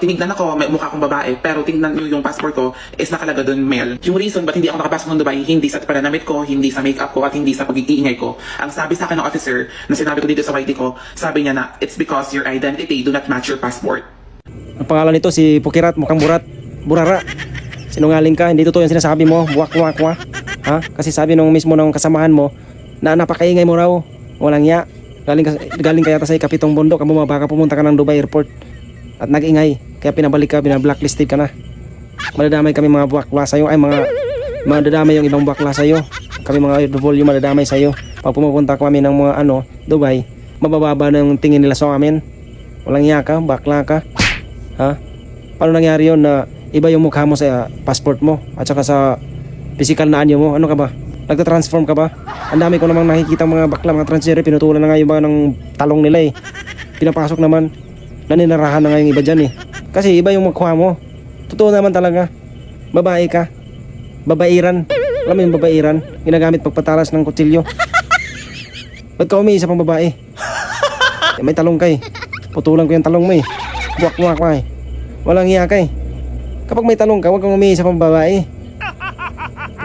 tinignan ako, may mukha akong babae, pero tingnan nyo yung passport ko is nakalaga doon male. Yung reason ba't hindi ako nakapasok ng Dubai, hindi sa pananamit ko, hindi sa makeup ko, at hindi sa pag-iingay ko. Ang sabi sa akin ng officer, na sinabi ko dito sa YT ko, sabi niya na, it's because your identity do not match your passport. Ang pangalan nito si Pukirat, mukhang burat. Burara. Sinungaling ka, hindi totoo yung sinasabi mo. Buwak, buwak, buwak. Ha? Kasi sabi nung mismo ng kasamahan mo, na napakaingay mo raw. Walang ya. Galing, galing kaya sa ikapitong bundok, kamo baka pumunta ka ng Dubai Airport. At nag-ingay. Kaya pinabalik ka, binablicklisted ka na. Madadamay kami mga buwakla sa'yo. Ay, mga madadamay yung ibang buwakla sa'yo. Kami mga OFW madadamay sa'yo. Pag pumupunta kami ng mga ano, Dubai, mabababa na yung tingin nila sa amin. Walang iya ka, bakla ka. Ha? Paano nangyari yun na iba yung mukha mo sa passport mo at saka sa physical na anyo mo? Ano ka ba? Nagta-transform ka ba? Ang dami ko namang nakikita mga bakla, mga transgender, pinutulan na nga yung mga ng talong nila eh. Pinapasok naman. Naninarahan na nga yung iba dyan eh. Kasi iba yung mukha mo. Totoo naman talaga. Babae ka. Babairan. Alam mo yung babairan? Ginagamit pagpatalas ng kutsilyo. Ba't ka umiisa pang babae? Eh, May talong ka eh. Putulan ko yung talong mo eh. Buwak-buwak ka eh. Walang hiya ka eh. Kapag may talong ka, huwag kang umiisa pang babae.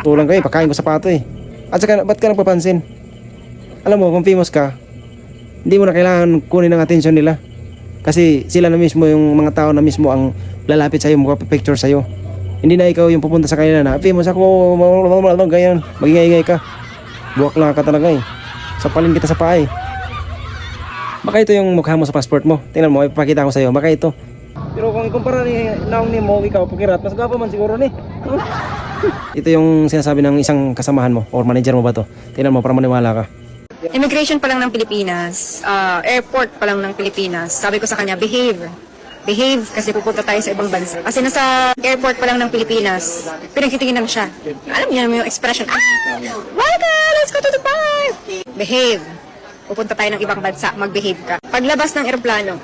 Putulan ka eh. Pakain ko sapato eh. At saka, ba't ka nagpapansin? Alam mo, kung famous ka, hindi mo na kailangan kunin ang atensyon nila. Kasi sila na mismo yung mga tao na mismo ang lalapit sa'yo, magpa-picture sa'yo. Hindi na ikaw yung pupunta sa kanila na, famous ako, ganyan, magingay-ingay ka. Buwak lang ka talaga eh. Sapalin kita sa paa eh. Baka ito yung mukha mo sa passport mo. Tingnan mo, ipapakita ko sa'yo. Baka ito. Pero kung ikumpara ni Naong ni mo, ikaw, pukirat, mas gwapo man siguro ni. ito yung sinasabi ng isang kasamahan mo or manager mo ba to? Tingnan mo para maniwala ka. Immigration pa lang ng Pilipinas, ah, airport pa lang ng Pilipinas, sabi ko sa kanya, behave. Behave kasi pupunta tayo sa ibang bansa. Kasi nasa airport pa lang ng Pilipinas, pinagtitinginan siya. Alam niyo naman yung expression, ah, welcome, let's go to Dubai. Behave. Pupunta tayo ng ibang bansa, mag-behave ka. Paglabas ng eroplano,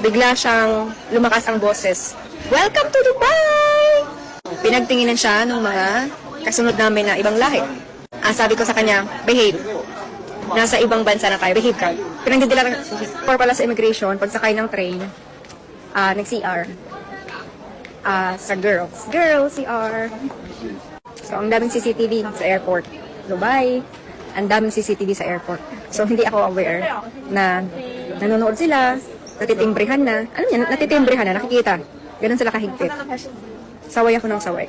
bigla siyang lumakas ang boses, welcome to Dubai! Pinagtinginan siya ng mga kasunod namin na ibang lahi. Ang sabi ko sa kanya, behave nasa ibang bansa na tayo, behave ka. Pinagdidilan for pala sa immigration, pag sakay ng train, ah nag-CR. Ah, sa girls. Girls, CR. So, ang daming CCTV sa airport. Dubai, ang daming CCTV sa airport. So, hindi ako aware na nanonood sila, natitimbrehan na. Alam niya, natitimbrehan na, nakikita. Ganun sila kahigpit. Saway ako ng saway.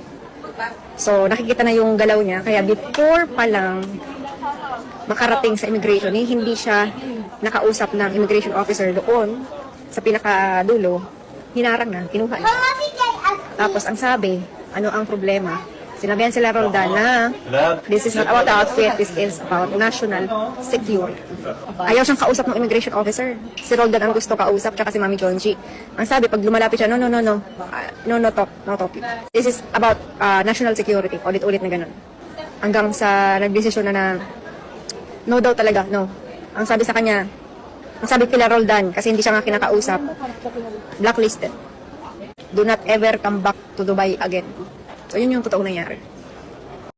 So, nakikita na yung galaw niya. Kaya before pa lang makarating sa immigration, eh, hindi siya nakausap ng immigration officer doon sa pinakadulo, hinarang na, kinuha na. Tapos ang sabi, ano ang problema? Sinabihan sila Roldan na this is not about outfit, this is about national security. Ayaw siyang kausap ng immigration officer. Si Roldan ang gusto kausap, tsaka si Mami Jonji. Ang sabi, pag lumalapit siya, no, no, no, no, Ah, no, no talk, no talk. This is about ah, national security. Ulit-ulit na ganun. Hanggang sa nagdesisyon na na No daw talaga, no. Ang sabi sa kanya, ang sabi kila Roldan, kasi hindi siya nga kinakausap, blacklisted. Do not ever come back to Dubai again. So, yun yung totoong nangyari.